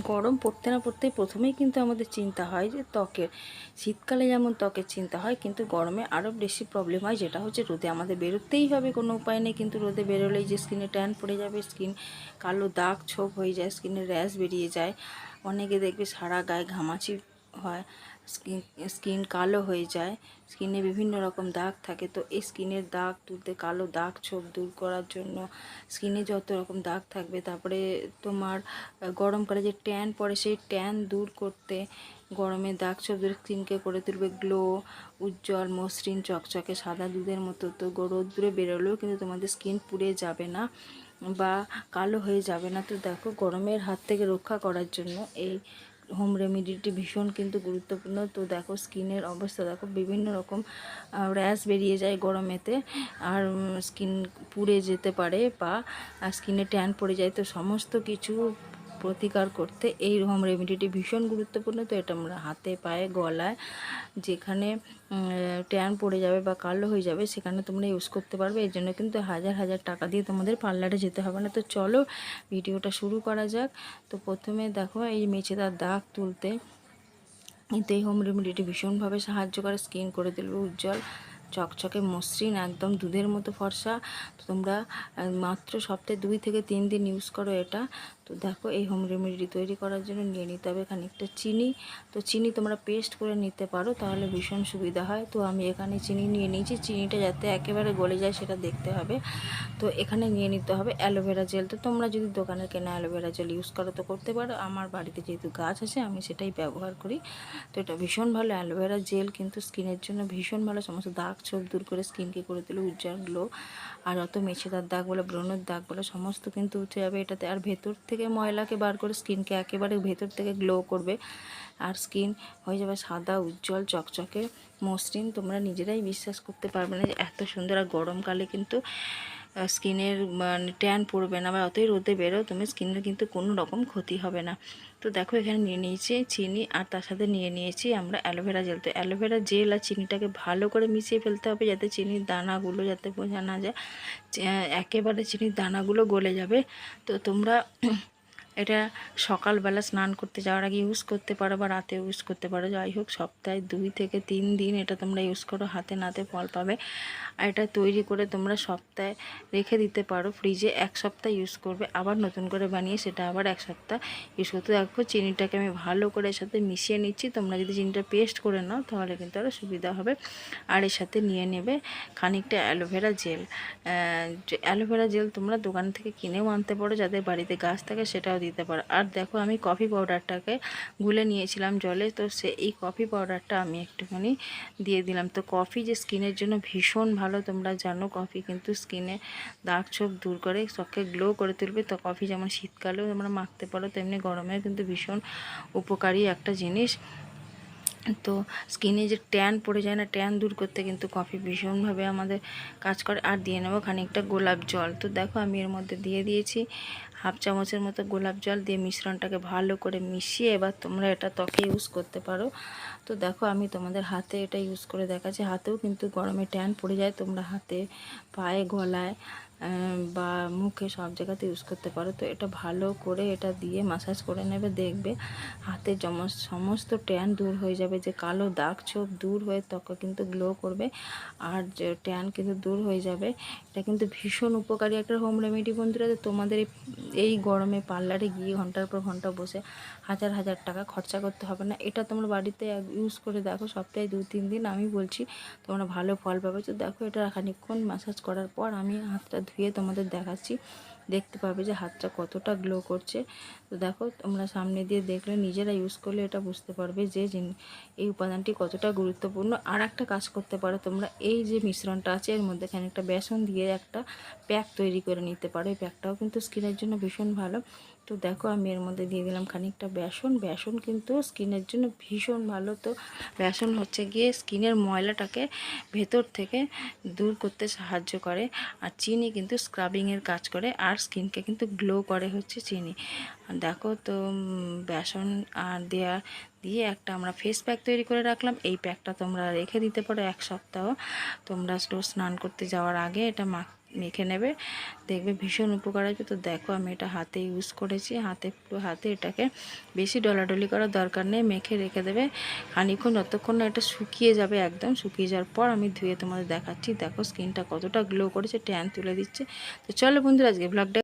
গরম পড়তে না পড়তেই প্রথমেই কিন্তু আমাদের চিন্তা হয় যে ত্বকের। শীতকালে যেমন ত্বকের চিন্তা হয়, কিন্তু গরমে আরও বেশি প্রবলেম হয়, যেটা হচ্ছে রোদে আমাদের বেরোতেই হবে, কোনো উপায় নেই। কিন্তু রোদে বেরোলেই যে স্কিনে ট্যান পড়ে যাবে স্কিন কালো দাগ ছোপ হয়ে যায় স্কিনে র্যাশ বেরিয়ে যায়। অনেকে দেখবে সারা গায়ে ঘামাচি হয়। স্কিন স্কিন কালো হয়ে যায় স্কিনে বিভিন্ন রকম দাগ থাকে, তো এই স্কিনের দাগ তুলতে, কালো দাগ ছোপ দূর করার জন্য স্কিনে যত রকম দাগ থাকবে, তারপরে তোমার গরমকালে যে ট্যান পড়ে, সেই ট্যান দূর করতে গরমে দাগ ছোপ দূর স্কিনকে করে তুলবে গ্লো উজ্জ্বল, মসৃণ, চকচকে, সাদা দুধের মতো, তো রোদ্দুরে বেরোলেও কিন্তু তোমাদের স্কিন পুড়ে যাবে না বা কালো হয়ে যাবে না। তো দেখো গরমের হাত থেকে রক্ষা করার জন্য এই হোম রেমিডিটি ভীষণ কিন্তু গুরুত্বপূর্ণ। তো দেখো স্কিনের অবস্থা, দেখো বিভিন্ন রকম র্যাশ বেরিয়ে যায় গরমেতে, আর স্কিন পুড়ে যেতে পারে বা স্কিনে ট্যান পড়ে যায়, তো সমস্ত কিছু প্রতিকার করতে এই হোম রেমিডিটি ভীষণ গুরুত্বপূর্ণ। তো এটা আমরা হাতে, পায়ে, গলায় যেখানে ট্যান পড়ে যাবে বা কালো হয়ে যাবে সেখানে তোমরা ইউজ করতে পারবে। এর জন্য কিন্তু হাজার হাজার টাকা দিয়ে তোমাদের পার্লারে যেতে হবে না। তো চলো ভিডিওটা শুরু করা যাক। তো প্রথমে দেখো এই মেছেদার দাগ তুলতে কিন্তু এই হোম রেমেডিটি ভীষণভাবে সাহায্য করে। স্কিন করে তুলবে উজ্জ্বল চকচকে মসৃণ, একদম দুধের মতো ফর্সা। তো তোমরা মাত্র সপ্তাহে দুই থেকে তিন দিন ইউজ করো এটা। তো দেখো, এই হোম রেমেডি তৈরি করার জন্য নিয়ে নিতে হবে খানিকটা চিনি। তো চিনি তোমরা পেস্ট করে নিতে পারো, তাহলে ভীষণ সুবিধা হয়। তো আমি এখানে চিনি নিয়ে নিয়েছি। চিনিটা যাতে একেবারে গলে যায় সেটা দেখতে হবে। তো এখানে নিয়ে নিতে হবে অ্যালোভেরা জেল। তো তোমরা যদি দোকানের কেনা অ্যালোভেরা জেল ইউজ করো, তো করতে পারো। আমার বাড়িতে যেহেতু গাছ আছে, আমি সেটাই ব্যবহার করি। তো এটা ভীষণ ভালো। অ্যালোভেরা জেল কিন্তু স্কিনের জন্য ভীষণ ভালো। সমস্ত দাগ ছোপ দূর করে স্কিনকে করে দিলে, উজ্জ্বল গ্লো আর অত মেছেদার দাগ বলে, ব্রণের দাগ বলে, সমস্ত কিন্তু উঠে যাবে এটাতে। আর ভেতর থেকে ময়লাকে বার করে স্কিনকে একেবারে ভেতর থেকে গ্লো করবে। আর স্কিন হয়ে যাবে সাদা, উজ্জ্বল, চকচকে, মসৃণ। তোমরা নিজেরাই বিশ্বাস করতে পারবে না যে এত সুন্দর আর গরমকালে কিন্তু স্কিনের মানে ট্যান পড়বে না বা অতই রোদে বেরো, তুমি স্কিনের কিন্তু কোনো রকম ক্ষতি হবে না। তো দেখো এখানে নিয়ে নিয়েছি চিনি আর তার সাথে নিয়ে নিয়েছি আমরা অ্যালোভেরা জেল। তো অ্যালোভেরা জেল আর চিনিটাকে ভালো করে মিশিয়ে ফেলতে হবে যাতে চিনির দানাগুলো যাতে বোঝা না যায়। একেবারে চিনির দানাগুলো গলে যাবে। তো তোমরা এটা সকালবেলা স্নান করতে যাওয়ার আগে ইউজ করতে পারো বা রাতে ইউজ করতে পারো। যাই হোক, সপ্তাহে দুই থেকে তিন দিন এটা তোমরা ইউজ করো, হাতে নাতে ফল পাবে। আর এটা তৈরি করে তোমরা সপ্তাহে রেখে দিতে পারো। ফ্রিজে এক সপ্তাহ ইউজ করবে, আবার নতুন করে বানিয়ে সেটা আবার এক সপ্তাহ ইউজ করতে দেখো চিনিটাকে আমি ভালো করে এর সাথে মিশিয়ে নিচ্ছি। তোমরা যদি চিনিটা পেস্ট করে নাও, তাহলে কিন্তু আরও সুবিধা হবে। আর এর সাথে নিয়ে নেবে খানিকটা অ্যালোভেরা জেল অ্যালোভেরা জেল তোমরা দোকান থেকে কিনেও আনতে পারো। যাদের বাড়িতে গাছ থাকে সেটাও দিতে পারো। আর দেখো আমি কফি পাউডারটাকে গুলে নিয়েছিলাম জলে, তো সে এই কফি পাউডারটা আমি একটুখানি দিয়ে দিলাম। তো কফি যে স্কিনের জন্য ভীষণ ভালো, তোমরা জানো কফি কিন্তু স্কিনে দাগ ছোপ দূর করে ত্বকে গ্লো করে তুলবে। তো কফি যেমন শীতকালেও তোমরা মাখতে পারো, তেমনি গরমেও কিন্তু ভীষণ উপকারী একটা জিনিস। তো স্কিনে যে ট্যান পড়ে যায় না ট্যান দূর করতে কিন্তু কফি ভীষণভাবে আমাদের কাজ করে। আর দিয়ে নেব খানিকটা গোলাপ জল। তো দেখো আমি এর মধ্যে দিয়ে দিয়েছি হাফ চামচের মতো গোলাপ জল দিয়ে মিশ্রণটাকে ভালো করে মিশিয়ে এবার তোমরা এটা ত্বকে ইউজ করতে পারো। তো দেখো আমি তোমাদের হাতে এটা ইউজ করে দেখাচ্ছি। হাতেও কিন্তু গরমে ট্যান পড়ে যায়। তোমরা হাতে পায়ে গলায় বা মুখে সব জায়গাতে ইউজ করতে পারো। তো এটা ভালো করে এটা দিয়ে মাসাজ করে নেবে, দেখবে হাতে সমস্ত ট্যান দূর হয়ে যাবে, যে কালো দাগ ছোপ দূর হয়ে ত্বকে কিন্তু গ্লো করবে আর যে ট্যান কিন্তু দূর হয়ে যাবে। এটা কিন্তু ভীষণ উপকারী একটা হোম রেমেডি বন্ধুরা। তোমাদের এই- গরমে পার্লারে গিয়ে ঘণ্টার পর ঘণ্টা বসে হাজার হাজার টাকা খরচা করতে হবে না। এটা তোমরা বাড়িতে ইউজ করে দেখো, সপ্তাহে দু, তিন দিন আমি বলছি তোমরা ভালো ফল পাবে। তো দেখো এটা খানিকক্ষণ ম্যাসাজ করার পর আমি হাতটা ধুয়ে তোমাদের দেখাচ্ছি। দেখতে পাবে যে হাতটা কতটা গ্লো করছে। তো দেখো, তোমরা সামনে দিয়ে দেখলে নিজেরা ইউজ করলে এটা বুঝতে পারবে যে এই উপাদানটি কতটা গুরুত্বপূর্ণ। আর একটা কাজ করতে পারো, তোমরা এই যে মিশ্রণটা আছে, এর মধ্যে খানিকটা বেসন দিয়ে একটা প্যাক তৈরি করে নিতে পারো। এই প্যাকটাও কিন্তু স্কিনের জন্য ভীষণ ভালো। তো দেখো আমি এর মধ্যে দিয়ে দিলাম খানিকটা বেসন। বেসন কিন্তু স্কিনের জন্য ভীষণ ভালো। তো বেসন হচ্ছে গিয়ে স্কিনের ময়লাটাকে ভেতর থেকে দূর করতে সাহায্য করে আর চিনি কিন্তু স্ক্রাবিংয়ের কাজ করে আর স্কিনকে কিন্তু গ্লো করে হচ্ছে চিনি। আর দেখো তো বেসন আর দেয়া দিয়ে একটা আমরা ফেস প্যাক তৈরি করে রাখলাম। এই প্যাকটা তোমরা রেখে দিতে পারো এক সপ্তাহ। তোমরা রোজ স্নান করতে যাওয়ার আগে এটা মাখ মেখে নেবে। দেখবে ভীষণ উপকার আসবে। তো দেখো আমি এটা হাতে ইউজ করেছি। হাতে পুরো হাতে এটাকে বেশি ডলাডলি করার দরকার নেই। মেখে রেখে দেবে। খানিক্ষণ যতক্ষণ না এটা শুকিয়ে যাবে একদম, শুকিয়ে যাওয়ার পর আমি ধুয়ে তোমাদের দেখাচ্ছি। দেখো স্কিনটা কতটা গ্লো করেছে ট্যান তুলে দিচ্ছে। তো চলো বন্ধুরা আজকে ব্লগটা